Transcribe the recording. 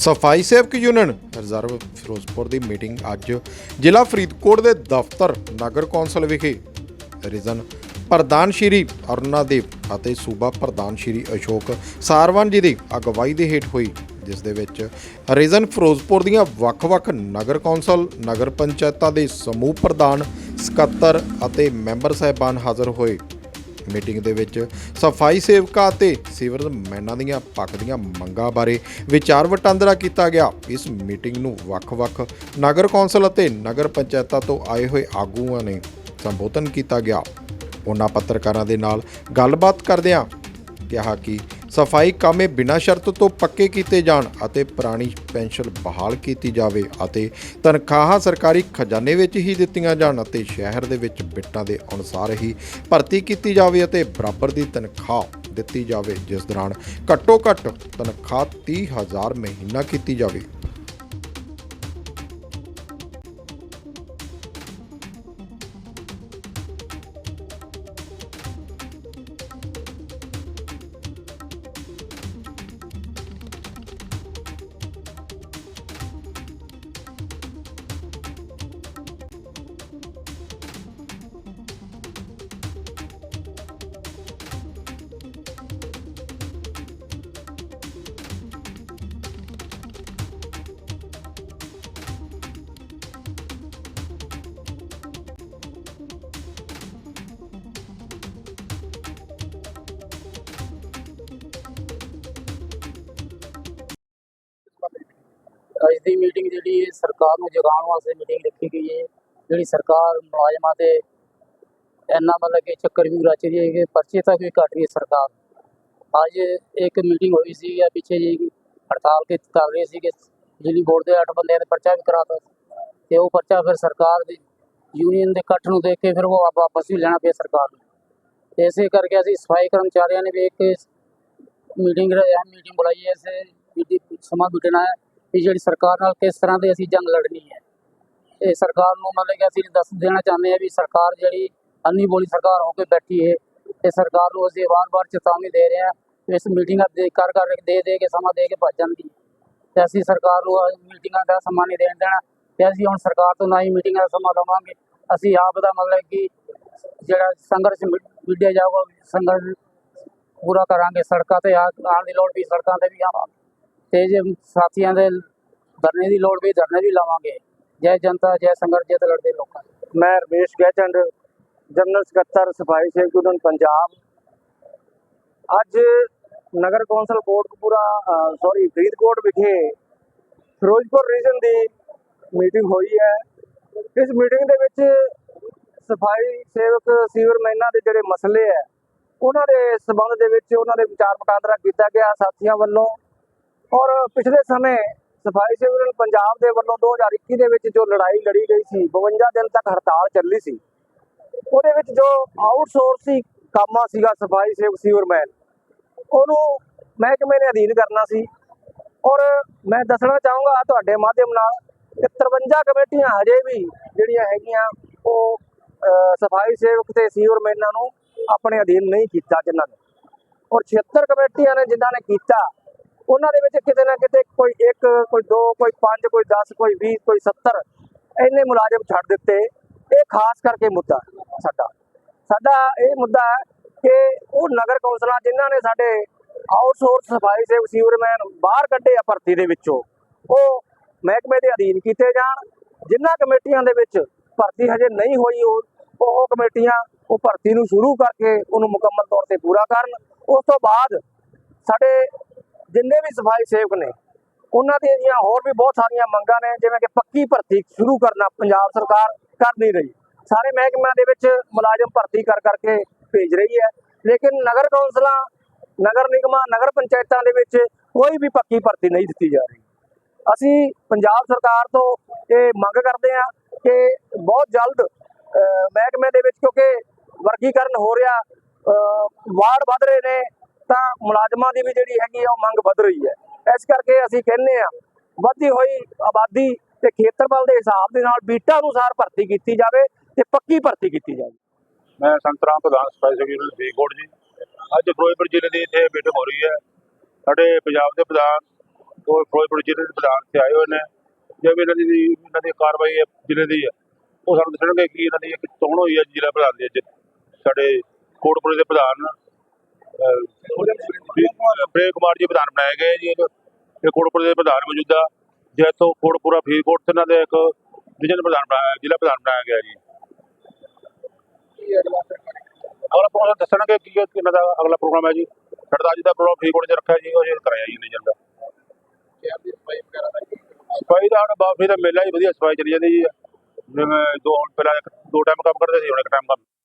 ਸਫ਼ਾਈ ਸੇਵਕ union, reserve Firozpur ਦੀ ਮੀਟਿੰਗ ਅੱਜ ਜ਼ਿਲ੍ਹਾ ਫਰੀਦਕੋਟ ਦੇ ਦਫ਼ਤਰ, ਨਗਰ ਕੌਂਸਲ ਵਿਖੇ। ਰੀਜਨ ਪ੍ਰਧਾਨ ਸ਼੍ਰੀ ਅਰੁਣਾ ਦੇਵ ਅਤੇ ਸੂਬਾ ਪ੍ਰਧਾਨ ਸ਼੍ਰੀ ਅਸ਼ੋਕ ਸਾਰਵਾਨ ਜੀ ਦੀ ਅਗਵਾਈ ਦੇ ਹੇਠ ਹੋਈ, ਜਿਸ ਦੇ ਵਿੱਚ ਰੀਜਨ ਫਿਰੋਜ਼ਪੁਰ ਦੀਆਂ ਵੱਖ-ਵੱਖ ਨਗਰ ਕੌਂਸਲ, ਨਗਰ ਪੰਚਾਇਤਾਂ ਦੇ ਸਮੂਹ ਪ੍ਰਧਾਨ, ਸਕੱਤਰ ਅਤੇ ਮੈਂਬਰ ਸਾਹਿਬਾਨ ਹਾਜ਼ਰ ਹੋਏ। ਮੀਟਿੰਗ ਦੇ ਵਿੱਚ ਸਫ਼ਾਈ ਸੇਵਕਾਂ ਅਤੇ ਸੀਵਰ ਮੈਨਾਂ ਦੀਆਂ ਪੱਕ ਦੀਆਂ ਮੰਗਾਂ ਬਾਰੇ ਵਿਚਾਰ ਵਟਾਂਦਰਾ ਕੀਤਾ ਗਿਆ। ਇਸ ਮੀਟਿੰਗ ਨੂੰ ਵੱਖ-ਵੱਖ ਨਗਰ ਕੌਂਸਲ ਅਤੇ ਨਗਰ ਪੰਚਾਇਤਾਂ ਤੋਂ ਆਏ ਹੋਏ ਆਗੂਆਂ ਨੇ ਸੰਬੋਧਨ ਕੀਤਾ ਗਿਆ। ਉਹਨਾਂ ਪੱਤਰਕਾਰਾਂ ਦੇ ਨਾਲ ਗੱਲਬਾਤ ਕਰਦਿਆਂ ਕਿਹਾ ਕਿ ਸਫ਼ਾਈ ਕਾਮੇ ਬਿਨਾਂ ਸ਼ਰਤ ਤੋਂ ਪੱਕੇ ਕੀਤੇ ਜਾਣ ਅਤੇ ਪੁਰਾਣੀ ਪੈਨਸ਼ਨ ਬਹਾਲ ਕੀਤੀ ਜਾਵੇ ਅਤੇ ਤਨਖਾਹਾਂ ਸਰਕਾਰੀ ਖਜ਼ਾਨੇ ਵਿੱਚ ਹੀ ਦਿੱਤੀਆਂ ਜਾਣ ਅਤੇ ਸ਼ਹਿਰ ਦੇ ਵਿੱਚ ਬਿੱਟਾਂ ਦੇ ਅਨੁਸਾਰ ਹੀ ਭਰਤੀ ਕੀਤੀ ਜਾਵੇ ਅਤੇ ਬਰਾਬਰ ਦੀ ਤਨਖਾਹ ਦਿੱਤੀ ਜਾਵੇ, ਜਿਸ ਦੌਰਾਨ ਘੱਟੋ ਘੱਟ ਤਨਖਾਹ 30000 ਮਹੀਨਾ ਕੀਤੀ ਜਾਵੇ। ਅੱਜ ਦੀ ਮੀਟਿੰਗ ਜਿਹੜੀ ਹੈ ਸਰਕਾਰ ਨੂੰ ਜਗਾਉਣ ਵਾਸਤੇ ਮੀਟਿੰਗ ਰੱਖੀ ਗਈ ਹੈ। ਜਿਹੜੀ ਸਰਕਾਰ ਮੁਲਾਜ਼ਮਾਂ 'ਤੇ ਇੰਨਾ ਮਤਲਬ ਕਿ ਚੱਕਰ ਵੀ ਰਚ ਰਹੀ ਹੈ ਕਿ ਪਰਚੇ ਤੱਕ ਵੀ ਕੱਟ ਰਹੀ ਹੈ ਸਰਕਾਰ ਅੱਜ ਇੱਕ ਮੀਟਿੰਗ ਹੋਈ ਸੀ, ਜਾਂ ਪਿੱਛੇ ਜੀ ਹੜਤਾਲ ਕੇ ਕਰ ਰਹੇ ਸੀ ਕਿ ਬਿਜਲੀ ਬੋਰਡ ਦੇ 8 ਬੰਦਿਆਂ ਨੇ ਪਰਚਾ ਵੀ ਕਰਾਤਾ ਤੇ ਉਹ ਪਰਚਾ ਫਿਰ ਸਰਕਾਰ ਦੀ ਯੂਨੀਅਨ ਦੇ ਇਕੱਠ ਨੂੰ ਦੇਖ ਕੇ ਫਿਰ ਉਹ ਵਾਪਸ ਵੀ ਲੈਣਾ ਪਿਆ ਸਰਕਾਰ ਨੂੰ। ਤੇ ਇਸੇ ਕਰਕੇ ਅਸੀਂ ਸਫ਼ਾਈ ਕਰਮਚਾਰੀਆਂ ਨੇ ਵੀ ਇੱਕ ਮੀਟਿੰਗ ਅਹਿਮ ਮੀਟਿੰਗ ਬੁਲਾਈ ਹੈ। ਇਸੇ ਸਮਾਂ ਬਿਟਣਾ ਹੈ। ਵੀ ਜਿਹੜੀ ਸਰਕਾਰ ਨਾਲ ਕਿਸ ਤਰ੍ਹਾਂ ਦੇ ਅਸੀਂ ਜੰਗ ਲੜਨੀ ਹੈ। ਇਹ ਸਰਕਾਰ ਨੂੰ ਮਤਲਬ ਕਿ ਅਸੀਂ ਦੱਸ ਦੇਣਾ ਚਾਹੁੰਦੇ ਹਾਂ ਵੀ ਸਰਕਾਰ ਜਿਹੜੀ ਅੰਨੀ ਬੋਲੀ ਸਰਕਾਰ ਹੋ ਕੇ ਬੈਠੀ ਹੈ ਤੇ ਸਰਕਾਰ ਨੂੰ ਅਸੀਂ ਵਾਰ-ਵਾਰ ਚੇਤਾਵਨੀ ਦੇ ਰਹੇ ਹਾਂ, ਇਸ ਮੀਟਿੰਗਾਂ ਦੇ ਕਰ ਕਰ ਦੇ ਦੇ ਕੇ ਸਮਾਂ ਦੇ ਕੇ ਭੱਜ ਜਾਂਦੀ ਹੈ। ਤੇ ਅਸੀਂ ਸਰਕਾਰ ਨੂੰ ਮੀਟਿੰਗਾਂ ਦਾ ਸਮਾਂ ਨਹੀਂ ਦੇਣ ਦੇਣਾ ਤੇ ਅਸੀਂ ਹੁਣ ਸਰਕਾਰ ਤੋਂ ਨਾ ਹੀ ਮੀਟਿੰਗਾਂ ਦਾ ਸਮਾਂ ਲਵਾਂਗੇ। ਅਸੀਂ ਆਪ ਦਾ ਮਤਲਬ ਕਿ ਜਿਹੜਾ ਸੰਘਰਸ਼ ਮਿ- ਵਿੱਢਿਆ ਜਾਊਗਾ, ਸੰਘਰਸ਼ ਪੂਰਾ ਕਰਾਂਗੇ, ਸੜਕਾਂ ਤੇ ਆ- ਆਉਣ ਦੀ ਲੋੜ ਵੀ ਸੜਕਾਂ ਤੇ ਵੀ ਆਵਾਂਗੇ। ਤੇ ਜੇ ਸਾਥੀਆਂ ਦੇ ਧਰਨੇ ਦੀ ਲੋੜ ਵੀ ਧਰਨੇ ਵੀ ਲਾਵਾਂਗੇ। ਜੈ ਜਨਤਾ, ਜੈ ਸੰਘਰਸ਼ ਜੈ ਲੜਦੇ ਲੋਕਾਂ ਮੈਂ ਰਮੇਸ਼ ਗੈਚੰਡ ਜਨਰਲ ਸਕੱਤਰ ਸਫ਼ਾਈ ਸੇਵਕ ਯੂਨੀਅਨ, ਪੰਜਾਬ। ਅੱਜ ਨਗਰ ਕੌਂਸਲ ਕੋਟਕਪੂਰਾ ਸੌਰੀ ਫਰੀਦਕੋਟ ਵਿਖੇ ਫਿਰੋਜ਼ਪੁਰ ਰੀਜਨ ਦੀ ਮੀਟਿੰਗ ਹੋਈ ਹੈ। ਇਸ ਮੀਟਿੰਗ ਦੇ ਵਿੱਚ ਸਫ਼ਾਈ ਸੇਵਕ ਸੀਵਰਮੈਨਾਂ ਦੇ ਜਿਹੜੇ ਮਸਲੇ ਹੈ, ਉਹਨਾਂ ਦੇ ਸਬੰਧ ਦੇ ਵਿੱਚ ਉਹਨਾਂ ਦੇ ਵਿਚਾਰ ਵਟਾਂਦਰਾ ਕੀਤਾ ਗਿਆ। ਸਾਥੀਆਂ ਵੱਲੋਂ ਔਰ ਪਿਛਲੇ ਸਮੇਂ ਸਫ਼ਾਈ ਸੇਵਕ ਪੰਜਾਬ ਦੇ ਵੱਲੋਂ 2021 ਦੇ ਵਿੱਚ ਜੋ ਲੜਾਈ ਲੜੀ ਗਈ ਸੀ 52 ਦਿਨ ਤੱਕ ਹੜਤਾਲ ਚੱਲੀ ਸੀ। ਉਹਦੇ ਵਿੱਚ ਜੋ ਆਊਟਸੋਰਸਿੰਗ ਕਾਮਾ ਸੀਗਾ, ਸਫ਼ਾਈ ਸੇਵਕ ਸੀਵਰਮੈਨ ਉਹਨੂੰ ਮਹਿਕਮੇ ਨੇ ਅਧੀਨ ਕਰਨਾ ਸੀ। ਔਰ ਮੈਂ ਦੱਸਣਾ ਚਾਹੂੰਗਾ ਤੁਹਾਡੇ ਮਾਧਿਅਮ ਨਾਲ ਕਿ 53 ਕਮੇਟੀਆਂ ਹਜੇ ਵੀ ਜਿਹੜੀਆਂ ਹੈਗੀਆਂ, ਉਹ ਸਫ਼ਾਈ ਸੇਵਕ ਤੇ ਸੀਵਰਮੈਨਾਂ ਨੂੰ ਆਪਣੇ ਅਧੀਨ ਨਹੀਂ ਕੀਤਾ ਜਿਨ੍ਹਾਂ ਨੇ। ਔਰ 76 ਕਮੇਟੀਆਂ ਨੇ ਜਿਨ੍ਹਾਂ ਨੇ ਕੀਤਾ ਉਹਨਾਂ ਦੇ ਵਿੱਚ ਕਿਤੇ ਨਾ ਕਿਤੇ ਕੋਈ ਇੱਕ, ਕੋਈ ਦੋ, ਕੋਈ ਪੰਜ, ਕੋਈ 10 ਕੋਈ 20 ਕੋਈ 70 ਇੰਨੇ ਮੁਲਾਜ਼ਮ ਛੱਡ ਦਿੱਤੇ। ਇਹ ਖਾਸ ਕਰਕੇ ਮੁੱਦਾ ਸਾਡਾ। ਸਾਡਾ ਇਹ ਮੁੱਦਾ ਹੈ ਕਿ ਉਹ ਨਗਰ ਕੌਂਸਲਾਂ ਜਿਨ੍ਹਾਂ ਨੇ ਸਾਡੇ ਆਊਟਸੋਰਸ ਸਫ਼ਾਈ ਸੇਵਕ ਸੀਵਰਮੈਨ ਬਾਹਰ ਕੱਢੇ ਆ ਭਰਤੀ ਦੇ ਵਿੱਚੋਂ, ਉਹ ਮਹਿਕਮੇ ਦੇ ਅਧੀਨ ਕੀਤੇ ਜਾਣ। ਜਿਨ੍ਹਾਂ ਕਮੇਟੀਆਂ ਦੇ ਵਿੱਚ ਭਰਤੀ ਹਜੇ ਨਹੀਂ ਹੋਈ ਉਹ ਕਮੇਟੀਆਂ ਉਹ ਭਰਤੀ ਨੂੰ ਸ਼ੁਰੂ ਕਰਕੇ ਉਹਨੂੰ ਮੁਕੰਮਲ ਤੌਰ ਤੇ ਪੂਰਾ ਕਰਨ। ਉਸ ਤੋਂ ਬਾਅਦ ਸਾਡੇ ਜਿੰਨੇ ਵੀ ਸਫ਼ਾਈ ਸੇਵਕ ਨੇ, ਉਹਨਾਂ ਦੀਆਂ ਜਿਹੜੀਆਂ ਹੋਰ ਵੀ ਬਹੁਤ ਸਾਰੀਆਂ ਮੰਗਾਂ ਨੇ, ਜਿਵੇਂ ਕਿ ਪੱਕੀ ਭਰਤੀ ਸ਼ੁਰੂ ਕਰਨਾ ਪੰਜਾਬ ਸਰਕਾਰ ਕਰ ਨਹੀਂ ਰਹੀ। ਸਾਰੇ ਮਹਿਕਮਿਆਂ ਦੇ ਵਿੱਚ ਮੁਲਾਜ਼ਮ ਭਰਤੀ ਕਰ ਕਰਕੇ ਭੇਜ ਰਹੀ ਹੈ। ਲੇਕਿਨ ਨਗਰ ਕੌਂਸਲਾਂ, ਨਗਰ ਨਿਗਮਾਂ, ਨਗਰ ਪੰਚਾਇਤਾਂ ਦੇ ਵਿੱਚ ਕੋਈ ਵੀ ਪੱਕੀ ਭਰਤੀ ਨਹੀਂ ਦਿੱਤੀ ਜਾ ਰਹੀ। ਅਸੀਂ ਪੰਜਾਬ ਸਰਕਾਰ ਤੋਂ ਇਹ ਮੰਗ ਕਰਦੇ ਹਾਂ ਕਿ ਬਹੁਤ ਜਲਦ ਮਹਿਕਮੇ ਦੇ ਵਿੱਚ ਕਿਉਂਕਿ ਵਰਗੀਕਰਨ ਹੋ ਰਿਹਾ ਵਾਰਡ ਵੱਧ ਰਹੇ ਨੇ ਤਾਂ ਮੁਲਾਜ਼ਮਾਂ ਦੀ ਵੀ ਜਿਹੜੀ ਹੈਗੀ ਆ ਉਹ ਮੰਗ ਵਧ ਰਹੀ ਹੈ। ਇਸ ਕਰਕੇ ਅਸੀਂ ਕਹਿੰਦੇ ਆ ਵੱਧਦੀ ਹੋਈ ਆਬਾਦੀ ਤੇ ਖੇਤਰਫਲ ਦੇ ਹਿਸਾਬ ਦੇ ਨਾਲ ਬੀਟਾ ਅਨੁਸਾਰ ਭਰਤੀ ਕੀਤੀ ਜਾਵੇ ਤੇ ਪੱਕੀ ਭਰਤੀ ਕੀਤੀ ਜਾਵੇ। ਮੈਂ ਸੰਤਰਾਮ ਪ੍ਰਧਾਨ ਸਪੈਸ਼ਲ ਫਰੀਦਕੋਟ ਜੀ। ਅੱਜ ਫਿਰੋਜ਼ਪੁਰ ਜ਼ਿਲ੍ਹੇ ਦੀ ਇੱਥੇ ਮੀਟਿੰਗ ਹੋ ਰਹੀ ਹੈ। ਸਾਡੇ ਪੰਜਾਬ ਦੇ ਪ੍ਰਧਾਨ ਉਹ ਫਿਰੋਜ਼ਪੁਰ ਜ਼ਿਲ੍ਹੇ ਦੇ ਪ੍ਰਧਾਨ ਤੇ ਆਏ ਹੋਏ ਨੇ। ਜਿਵੇਂ ਇਹਨਾਂ ਦੀ ਇਹਨਾਂ ਦੀ ਕਾਰਵਾਈ ਹੈ ਜ਼ਿਲ੍ਹੇ ਦੀ ਹੈ, ਉਹ ਸਾਨੂੰ ਦੱਸਣਗੇ ਕਿ ਇਹਨਾਂ ਦੀ ਇੱਕ ਚੋਣ ਹੋਈ ਹੈ ਜ਼ਿਲ੍ਹਾ ਪ੍ਰਧਾਨ ਦੀ ਅੱਜ। ਸਾਡੇ ਕੋਟਪੁਰੇ ਦੇ ਪ੍ਰਧਾਨ ਅਹ, ਕੁਮਾਰ ਜੀ ਪ੍ਰਧਾਨ ਬਣਾਏ ਗਏ ਜੀ। ਇਹ ਇਹ ਦੇ ਪ੍ਰਧਾਨ ਮੌਜੂਦਾ। ਜੈਤੋ ਕੋਟਪੁਰਾ ਫਰੀਦਕੋਟ ਤੇ ਇਹਨਾਂ ਦੇ ਇੱਕ ਡਿਵੀਜ਼ਨ ਪ੍ਰਧਾਨ ਬਣਾਇਆ ਜ਼ਿਲ੍ਹਾ ਪ੍ਰਧਾਨ ਬਣਾਇਆ ਗਿਆ ਜੀ। ਅਗਲਾ ਪ੍ਰੋਗਰਾਮ ਦੱਸਣਗੇ ਕੀ ਇਹਨਾਂ ਦਾ ਅਗਲਾ ਪ੍ਰੋਗਰਾਮ ਹੈ ਜੀ। ਸਾਡਾ ਅੱਜ ਦਾ ਪ੍ਰੋਗਰਾਮ ਫਰੀਦਕੋਟ 'ਚ ਰੱਖਿਆ ਜੀ ਉਹ ਜੇ ਕਰਾਇਆ ਜੀ ਨਹੀਂ ਜਾਂਦਾ ਸਫ਼ਾਈ ਦਾ ਹੁਣ ਬਾਫੀ ਦਾ ਮੇਲਾ ਹੀ ਵਧੀਆ ਸਫ਼ਾਈ ਚੱਲੀ ਜਾਂਦੀ ਜੀ। ਜਿਵੇਂ ਦੋ ਹੁਣ ਪਹਿਲਾਂ ਦੋ ਟਾਈਮ ਕੰਮ ਕਰਦੇ ਸੀ ਹੁਣ ਇੱਕ ਟਾਈਮ ਕੰਮ।